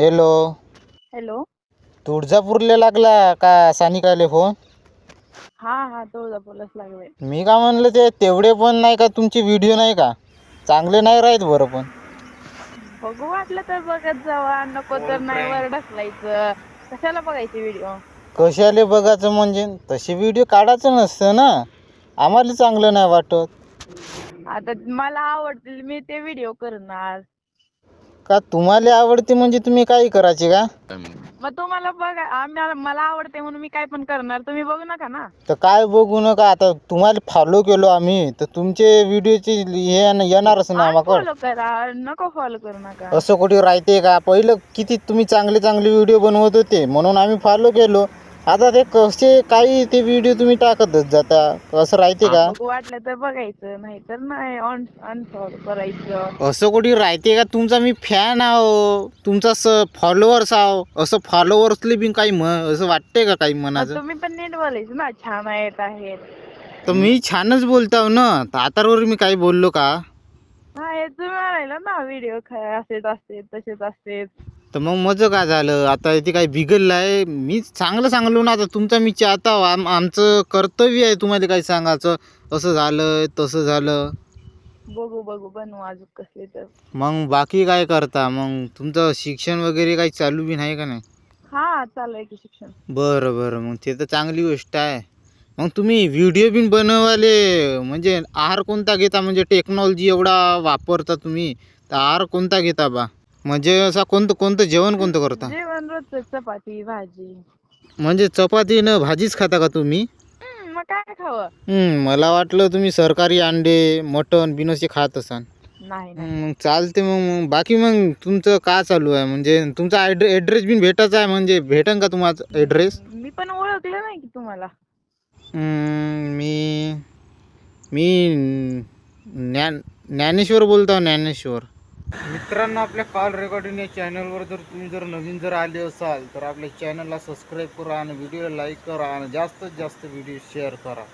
Hello hello तुळजापूरला लागला का सानिकाले फोन हा हा तुळजापूरलाच लागले मी का म्हणलं ते तेवढे पण नाही का तुमचे व्हिडिओ नाही का? चांगले नाही राहत बरं पण. बघू वाटलं तर बघत जावा नको तर नाही वर ढकलायचं. कशाला बघायचे व्हिडिओ कशाले बघायचं म्हणजे? तसे व्हिडिओ काढायचं नसतं ना. आम्हाला चांगलं नाही वाटत. आता मला आवडतील मी ते व्हिडिओ करणार. का तुम्हाला आवडते म्हणजे तुम्ही काही करायचे का? मग तुम्हाला बघा आम्हाला मला आवडते म्हणून मी काय पण करणार तुम्ही बघू नका ना. तर काय बघू नका आता तुम्हाला फॉलो केलो आम्ही तर तुमचे व्हिडिओचे हे येण- येणारच ना आम्हाला. फॉलो करा नको फॉलो करू नका. असं कुठे राहते का? पहिलं किती तुम्ही चांगले चांगले व्हिडिओ बनवत होते म्हणून आम्ही फॉलो केलो. आता ते कसे काही ते व्हिडिओ तुम्ही टाकतच जाता. असं राहते का? बघू वाटलं तर बघायचं नाही तर नाही ऑन अनफॉलो करायचं. असं कुठे राहते का? तुमचा मी फॅन आहो. तुमचा फॉलोअर्स आहो. असं फॉलोअर्सले बी काही असं वाटते का काही मग मनाचं? तुम्ही पण नीट बोलायचं ना छान आहेत आहेत. तर मी छानच बोलताव ना. तर आतावर मी काही बोललो का? हा हे तुम्ही म्हणायला ना व्हिडिओ असेच असते तसेच असते. तर मग माझं काय झालं? आता इथे काही बिघडलं आहे मी चांगलं सांगलो ना आता तुमचा मी चाहता हो. आम आमचं कर्तव्य आहे तुम्हाला काही सांगायचं. असं झालं तसं झालं. बघू बघू बनवू अजून कसले तर. मग बाकी काय करता? मग तुमचं शिक्षण वगैरे काही चालू बी नाही का नाही? हा चालू आहे की शिक्षण. बरं बरं. मग ते तर चांगली गोष्ट आहे. मग तुम्ही व्हिडिओ बिन बनवाले. म्हणजे आहार कोणता घेता? म्हणजे टेक्नॉलॉजी एवढा वापरता तुम्ही. तर आहार कोणता घेता बा? म्हणजे असा कोणतं कोणतं जेवण कोणतं करता? जेवण रोजचं चपाती भाजी. म्हणजे चपाती न भाजीच खाता का तुम्ही? हम्म, मग काय खावं? हं, मला वाटलं तुम्ही सरकारी अंडे मटण बिनोसे खात असाल. नाही नाही. मग चालते मग. मग बाकी मग तुमचं का चालू आहे? म्हणजे तुमचा ॲड्रे ॲड्रेस बिन भेटायचा आहे म्हणजे भेटन का तुम्हाला ॲड्रेस मी पण ओळखलं नाही की तुम्हाला. मी मी ज्ञान ज्ञानेश्वर बोलतो ज्ञानेश्वर. मित्रांनो आपल्या कॉल रेकॉर्डिंग या चॅनलवर जर तुम्ही जर नवीन जर आले असाल तर आपल्या चॅनलला सबस्क्राईब करा आणि व्हिडिओला लाईक करा आणि जास्तीत जास्त व्हिडिओ शेअर करा.